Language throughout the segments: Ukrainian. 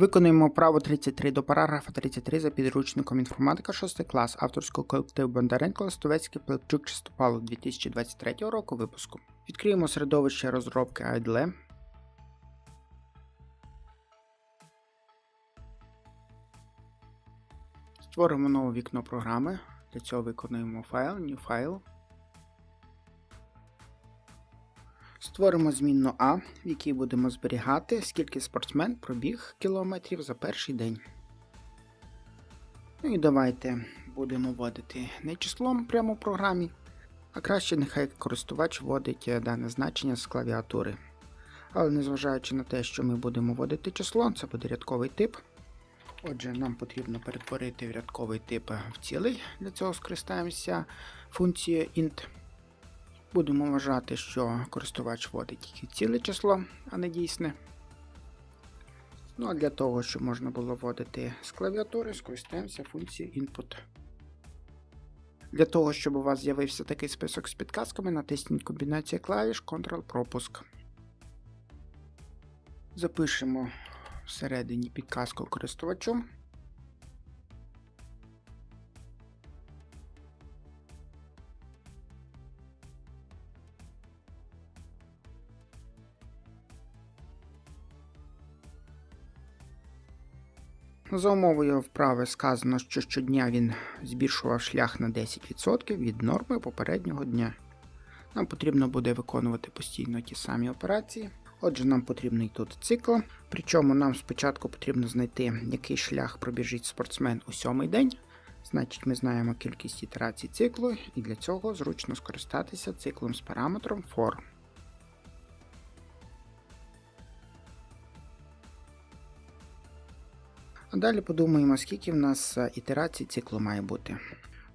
Виконуємо право 33 до параграфа 33 за підручником інформатика 6 клас авторського колективу Бондаренко Листовецький Плевчук Чистопало 2023 року випуску. Відкриємо середовище розробки IDLE. Створимо нове вікно програми. Для цього виконуємо файл, New File. Створимо змінну А, в якій будемо зберігати, скільки спортсмен пробіг кілометрів за перший день. Ну і давайте будемо вводити не числом прямо в програмі, а краще нехай користувач вводить дане значення з клавіатури. Але незважаючи на те, що ми будемо вводити число, це буде рядковий тип. Отже, нам потрібно перетворити рядковий тип в цілий. Для цього скористаємося функцією int. Будемо вважати, що користувач вводить тільки ціле число, а не дійсне. Ну а для того, щоб можна було вводити з клавіатури, скористаємося функцією input. Для того, щоб у вас з'явився такий список з підказками, натисніть комбінацію клавіш Ctrl-пропуск. Запишемо всередині підказку користувачу. За умовою вправи сказано, що щодня він збільшував шлях на 10% від норми попереднього дня. Нам потрібно буде виконувати постійно ті самі операції. Отже, нам потрібний тут цикл. Причому нам спочатку потрібно знайти, який шлях пробіжить спортсмен у сьомий день. Значить, ми знаємо кількість ітерацій циклу, і для цього зручно скористатися циклом з параметром for. А далі подумаємо, скільки в нас е, ітерацій циклу має бути.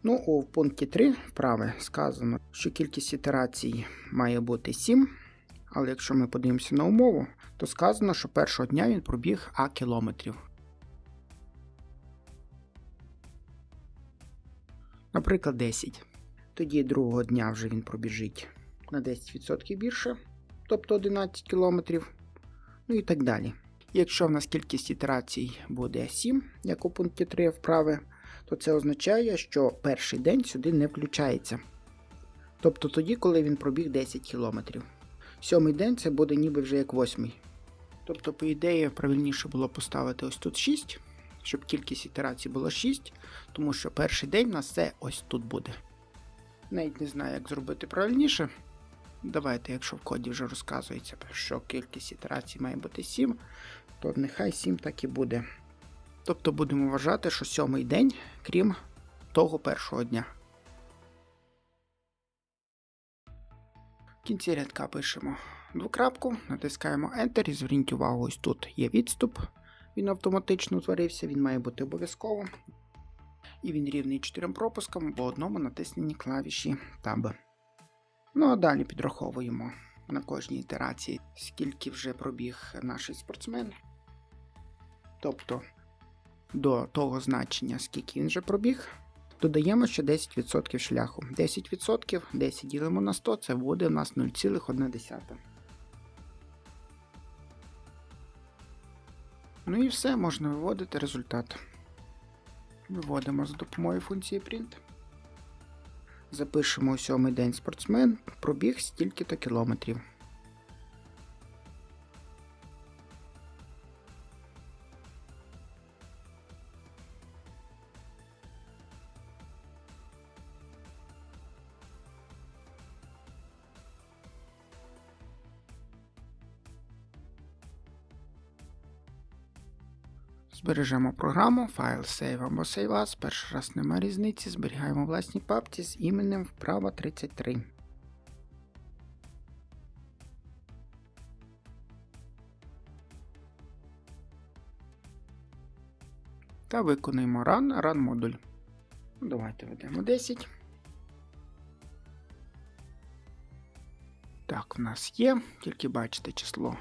Ну, у пункті 3 вправи сказано, що кількість ітерацій має бути 7. Але якщо ми подивимося на умову, то сказано, що першого дня він пробіг А кілометрів. Наприклад, 10. Тоді другого дня вже він пробіжить на 10% більше, тобто 11 кілометрів. Ну і так далі. Якщо в нас кількість ітерацій буде 7, як у пункті 3 вправи, то це означає, що перший день сюди не включається. Тобто тоді, коли він пробіг 10 км. Сьомий день це буде ніби вже як восьмий. Тобто, по ідеї, правильніше було поставити ось тут 6, щоб кількість ітерацій було 6, тому що перший день у нас це ось тут буде. Навіть не знаю, як зробити правильніше. Давайте, якщо в коді вже розказується, що кількість ітерацій має бути 7, то нехай 7 так і буде. Тобто будемо вважати, що сьомий день, крім того першого дня. В кінці рядка пишемо двокрапку, натискаємо Enter і зверніть увагу, ось тут є відступ. Він автоматично утворився, він має бути обов'язково. І він рівний 4 пропускам або одному натисненні клавіші Tab. Ну а далі підраховуємо на кожній ітерації, скільки вже пробіг наш спортсмен. Тобто до того значення, скільки він вже пробіг, додаємо ще 10% шляху. 10%, 10 ділимо на 100, це буде у нас 0,1. Ну і все, можна виводити результат. Виводимо за допомогою функції print. Запишемо сьомий день спортсмен, пробіг стільки-то кілометрів. Збережемо програму, файл Save або Save As. Перший раз немає різниці. Зберігаємо власні папці з іменем вправа 33. Та виконуємо Run, Run модуль. Ну, Давайте ведемо 10. Так, в нас є, тільки бачите число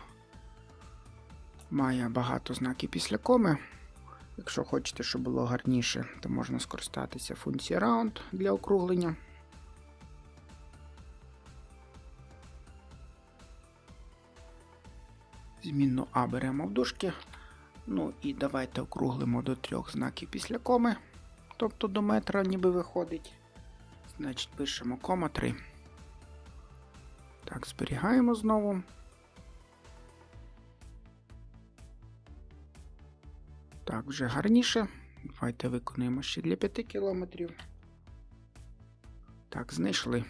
має багато знаків після коми. Якщо хочете, щоб було гарніше, то можна скористатися функцією round для округлення. Змінну А беремо в дужки, Ну і давайте округлимо до трьох знаків після коми. Тобто до метра ніби виходить. Значить, пишемо кома 3. Так, зберігаємо знову. Так, вже гарніше. Давайте виконуємо ще для 5 кілометрів. Так, знайшли.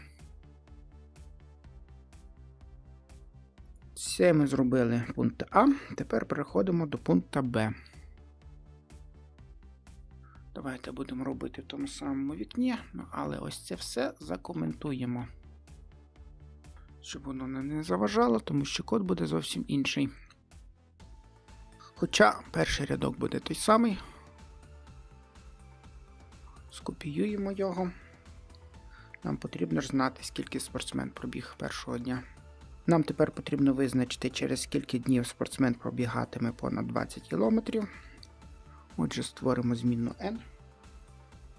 Це ми зробили пункт А. Тепер переходимо до пункту Б. Давайте будемо робити в тому самому вікні, ну, але ось це все закоментуємо. Щоб воно не заважало, тому що код буде зовсім інший. Хоча перший рядок буде той самий. Скопіюємо його. Нам потрібно ж знати, скільки спортсмен пробіг першого дня. Нам тепер потрібно визначити, через скільки днів спортсмен пробігатиме понад 20 км. Отже, створимо змінну n,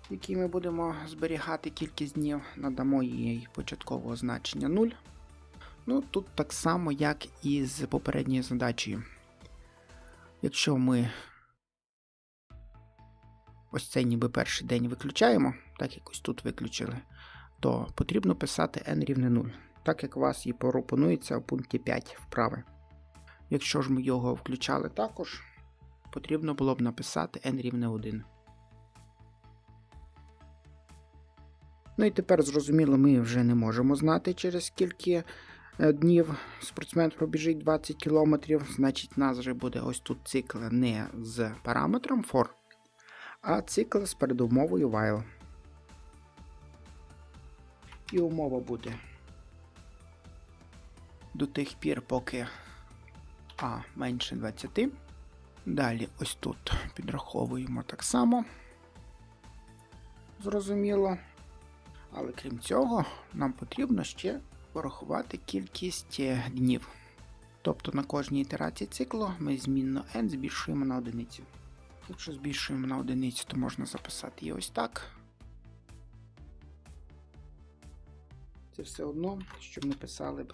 в якій ми будемо зберігати кількість днів, надамо їй початкового значення 0. Ну, тут так само, як і з попередньою задачею. Якщо ми ось цей ніби перший день виключаємо, так як ось тут виключили, то потрібно писати n рівне 0, так як вас і пропонується у пункті 5 вправи. Якщо ж ми його включали також, потрібно було б написати n рівне 1. Ну і тепер, зрозуміло, ми вже не можемо знати, через скільки днів спортсмен пробіжить 20 км. Значить, у нас вже буде ось тут цикл не з параметром for, а цикл з передумовою while. І умова буде до тих пір, поки А менше 20. Далі ось тут підраховуємо так само. Зрозуміло. Але крім цього, нам потрібно ще порахувати кількість е, днів. Тобто на кожній ітерації циклу ми змінно n збільшуємо на одиницю. Якщо збільшуємо на одиницю, то можна записати її ось так. Це все одно, щоб ми писали б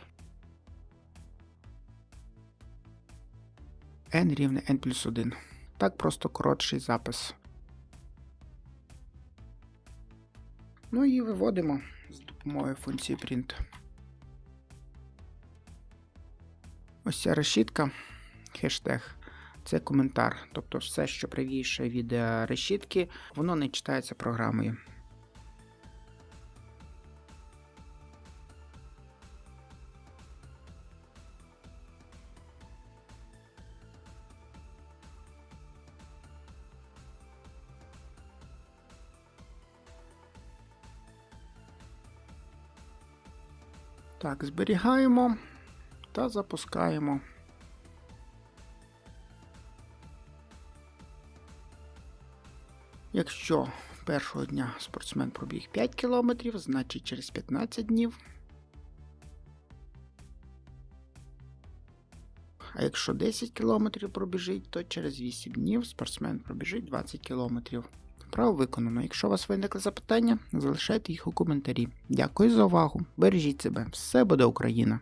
n рівне n плюс 1. Так просто коротший запис. Ну і виводимо з допомогою функції print. Ось ця решітка, хештег. Це коментар. Тобто все, що правіше від е, решітки, воно не читається програмою. Так, зберігаємо та запускаємо. Якщо першого дня спортсмен пробіг 5 км, значить через 15 днів. А якщо 10 км пробіжить, то через 8 днів спортсмен пробіжить 20 км. Вправо виконано. Якщо у вас виникли запитання, залишайте їх у коментарі. Дякую за увагу. Бережіть себе. Все буде Україна!